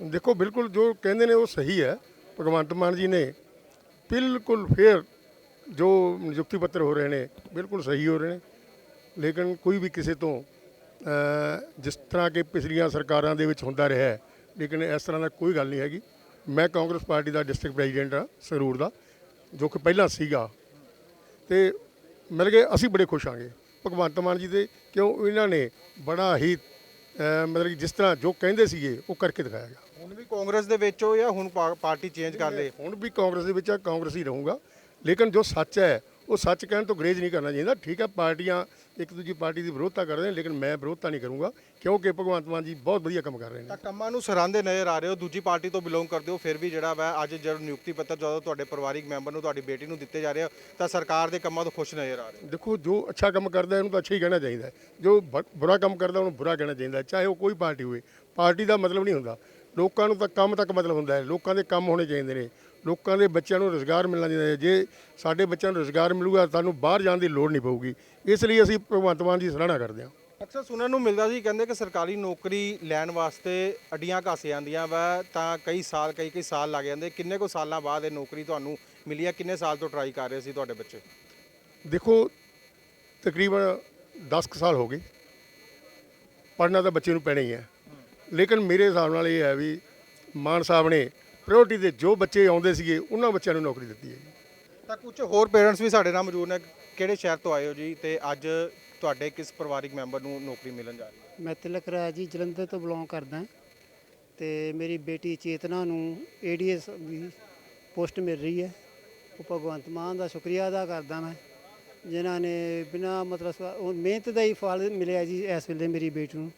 ਦੇਖੋ, ਬਿਲਕੁਲ ਜੋ ਕਹਿੰਦੇ ਨੇ ਉਹ ਸਹੀ ਹੈ, ਭਗਵੰਤ ਮਾਨ ਜੀ ਨੇ ਬਿਲਕੁਲ ਫੇਰ ਜੋ ਨਿਯੁਕਤੀ ਪੱਤਰ ਹੋ ਰਹੇ ਨੇ, ਬਿਲਕੁਲ ਸਹੀ ਹੋ ਰਹੇ ਨੇ। ਲੇਕਿਨ ਕੋਈ ਵੀ ਕਿਸੇ ਤੋਂ ਜਿਸ ਤਰ੍ਹਾਂ ਕਿ ਪਿਛਲੀਆਂ ਸਰਕਾਰਾਂ ਦੇ ਵਿੱਚ ਹੁੰਦਾ ਰਿਹਾ ਹੈ, ਲੇਕਿਨ ਇਸ ਤਰ੍ਹਾਂ ਦਾ ਕੋਈ ਗੱਲ ਨਹੀਂ ਹੈਗੀ। ਮੈਂ ਕਾਂਗਰਸ ਪਾਰਟੀ ਦਾ ਡਿਸਟ੍ਰਿਕਟ ਪ੍ਰੈਜ਼ੀਡੈਂਟ ਆ ਸੰਗਰੂਰ ਦਾ, ਜੋ ਕਿ ਪਹਿਲਾਂ ਸੀਗਾ। ਤੇ ਮਿਲ ਗਏ, ਅਸੀਂ ਬੜੇ ਖੁਸ਼ ਆਂਗੇ ਭਗਵੰਤ ਮਾਨ ਜੀ ਦੇ, ਕਿਉਂ ਇਹਨਾਂ ਨੇ ਬੜਾ ਹੀ ਮਤਲਬ ਕਿ ਜਿਸ ਤਰ੍ਹਾਂ ਜੋ ਕਹਿੰਦੇ ਸੀਗੇ, ਉਹ ਕਰਕੇ ਦਿਖਾਇਆ ਗਿਆ। ਹੁਣ ਵੀ ਕਾਂਗਰਸ ਦੇ ਵਿੱਚ ਹੋ ਜਾਂ ਹੁਣ ਪਾ- ਪਾਰਟੀ ਚੇਂਜ ਕਰ ਲਏ? ਹੁਣ ਵੀ ਕਾਂਗਰਸ ਦੇ ਵਿੱਚ ਆ ਕਾਂਗਰਸ ਹੀ ਰਹੂੰਗਾ। ਲੇਕਿਨ ਜੋ ਸੱਚ ਹੈ ਉਹ ਸੱਚ ਕਹਿਣ ਤੋਂ ਗਰੇਜ ਨਹੀਂ ਕਰਨਾ ਚਾਹੀਦਾ। ਠੀਕ ਹੈ ਪਾਰਟੀਆਂ ਇੱਕ ਦੂਜੀ ਪਾਰਟੀ ਦੀ ਵਿਰੋਧਤਾ ਕਰਦੇ ਨੇ ਲੇਕਿਨ ਮੈਂ ਵਿਰੋਧਤਾ ਨਹੀਂ ਕਰੂੰਗਾ ਕਿਉਂਕਿ ਭਗਵੰਤ ਮਾਨ ਜੀ ਬਹੁਤ ਵਧੀਆ ਕੰਮ ਕਰ ਰਹੇ ਨੇ। ਤਾਂ ਕੰਮਾਂ ਨੂੰ ਸਰਾਂਦੇ ਨਜ਼ਰ ਆ ਰਹੇ ਹੋ ਦੂਜੀ ਪਾਰਟੀ ਤੋਂ ਬਿਲੋਂਗ ਕਰਦੇ ਹੋ ਫਿਰ ਵੀ ਜਿਹੜਾ ਵਾ ਅੱਜ ਜਦੋਂ ਨਿਯੁਕਤੀ ਪੱਤਰ ਜਦੋਂ ਤੁਹਾਡੇ ਪਰਿਵਾਰਿਕ ਮੈਂਬਰ ਨੂੰ ਤੁਹਾਡੀ ਬੇਟੀ ਨੂੰ ਦਿੱਤੇ ਜਾ ਰਹੇ ਆ ਤਾਂ ਸਰਕਾਰ ਦੇ ਕੰਮਾਂ ਤੋਂ ਖੁਸ਼ ਨਜ਼ਰ ਆ ਰਹੇ ਹੋ। ਦੇਖੋ ਜੋ ਅੱਛਾ ਕੰਮ ਕਰਦਾ ਹੈ, ਉਹਨੂੰ ਤਾਂ ਅੱਛਾ ਹੀ ਕਹਿਣਾ ਚਾਹੀਦਾ। ਹੈ। ਜੋ ਬ- ਬੁਰਾ ਕੰਮ ਕਰਦਾ ਉਹਨੂੰ ਬੁਰਾ ਕਹਿਣਾ ਚਾਹੀਦਾ ਹੈ, ਚਾਹੇ ਉਹ ਕੋਈ ਪਾਰਟੀ ਹੋਵੇ। ਪਾਰਟੀ ਦਾ ਮਤਲਬ ਨਹੀਂ ਹੁੰਦਾ। ਲੋਕਾਂ ਨੂੰ ਤਾਂ ਕੰਮ ਤੱਕ ਮਤਲਬ ਹੁੰਦਾ ਹੈ ਲੋਕਾਂ ਦੇ ਕੰਮ ਹੋਣੇ ਚਾਹੀਦੇ ਨੇ ਲੋਕਾਂ ਦੇ ਬੱਚਿਆਂ ਨੂੰ ਰੋਜ਼ਗਾਰ ਮਿਲਣਾ ਚਾਹੀਦਾ ਹੈ। ਜੇ ਸਾਡੇ ਬੱਚਿਆਂ ਨੂੰ ਰੋਜ਼ਗਾਰ ਮਿਲੂਗਾ ਸਾਨੂੰ ਬਾਹਰ ਜਾਣ ਦੀ ਲੋੜ ਨਹੀਂ ਪਊਗੀ ਇਸ ਲਈ ਅਸੀਂ ਭਗਵੰਤ ਮਾਨ ਦੀ ਸਰਾਹਨਾ ਕਰਦੇ ਹਾਂ। ਅਕਸਰ ਸੁਣਨ ਨੂੰ ਮਿਲਦਾ ਸੀ ਕਹਿੰਦੇ ਕਿ ਸਰਕਾਰੀ ਨੌਕਰੀ ਲੈਣ ਵਾਸਤੇ ਅੱਡੀਆਂ ਘਸ ਜਾਂਦੀਆਂ ਵਾ ਤਾਂ ਕਈ ਸਾਲ ਕਈ ਕਈ ਸਾਲ ਲੱਗ ਜਾਂਦੇ। ਕਿੰਨੇ ਕੁ ਸਾਲਾਂ ਬਾਅਦ ਇਹ ਨੌਕਰੀ ਤੁਹਾਨੂੰ ਮਿਲੀ ਹੈ ਕਿੰਨੇ ਸਾਲ ਤੋਂ ਟਰਾਈ ਕਰ ਰਹੇ ਸੀ ਤੁਹਾਡੇ ਬੱਚੇ? ਦੇਖੋ ਤਕਰੀਬਨ 10 ਕੁ ਸਾਲ ਹੋ ਗਏ। ਪੜ੍ਹਨਾ ਤਾਂ ਬੱਚੇ ਨੂੰ ਪੈਣਾ ਹੀ ਹੈ। ਲੇਕਿਨ ਮੇਰੇ ਹਿਸਾਬ ਨਾਲ ਇਹ ਹੈ ਵੀ ਮਾਨ ਸਾਹਿਬ ਨੇ ਪ੍ਰਾਇੋਰਟੀ ਦੇ ਜੋ ਬੱਚੇ ਆਉਂਦੇ ਸੀਗੇ ਉਹਨਾਂ ਬੱਚਿਆਂ ਨੂੰ ਨੌਕਰੀ ਦਿੱਤੀ ਹੈ ਜੀ। ਤਾਂ ਕੁਝ ਹੋਰ ਪੇਰੈਂਟਸ ਵੀ ਸਾਡੇ ਨਾਲ ਮੌਜੂਦ ਨੇ ਕਿਹੜੇ ਸ਼ਹਿਰ ਤੋਂ ਆਏ ਹੋ ਜੀ ਤੇ ਅੱਜ ਤੁਹਾਡੇ ਕਿਸ ਪਰਿਵਾਰਿਕ ਮੈਂਬਰ ਨੂੰ ਨੌਕਰੀ ਮਿਲਣ ਜਾ ਰਹੀ ਹੈ? ਮੈਂ ਤਿਲਕ ਰਾਜ ਜੀ ਜਲੰਧਰ ਤੋਂ ਬਿਲੋਂਗ ਕਰਦਾ ਤੇ ਮੇਰੀ ਬੇਟੀ ਚੇਤਨਾ ਨੂੰ ਏਡੀਐਸ ਦੀ ਪੋਸਟ ਮਿਲ ਰਹੀ ਹੈ। ਉਹ ਭਗਵੰਤ ਮਾਨ ਦਾ ਸ਼ੁਕਰੀਆ ਅਦਾ ਕਰਦਾ ਮੈਂ ਜਿਨ੍ਹਾਂ ਨੇ ਬਿਨਾ ਮਤਲਬ ਮਿਹਨਤ ਦਾ ਹੀ ਫਲ ਮਿਲਿਆ ਜੀ ਇਸ ਵੇਲੇ ਮੇਰੀ ਬੇਟੀ ਨੂੰ।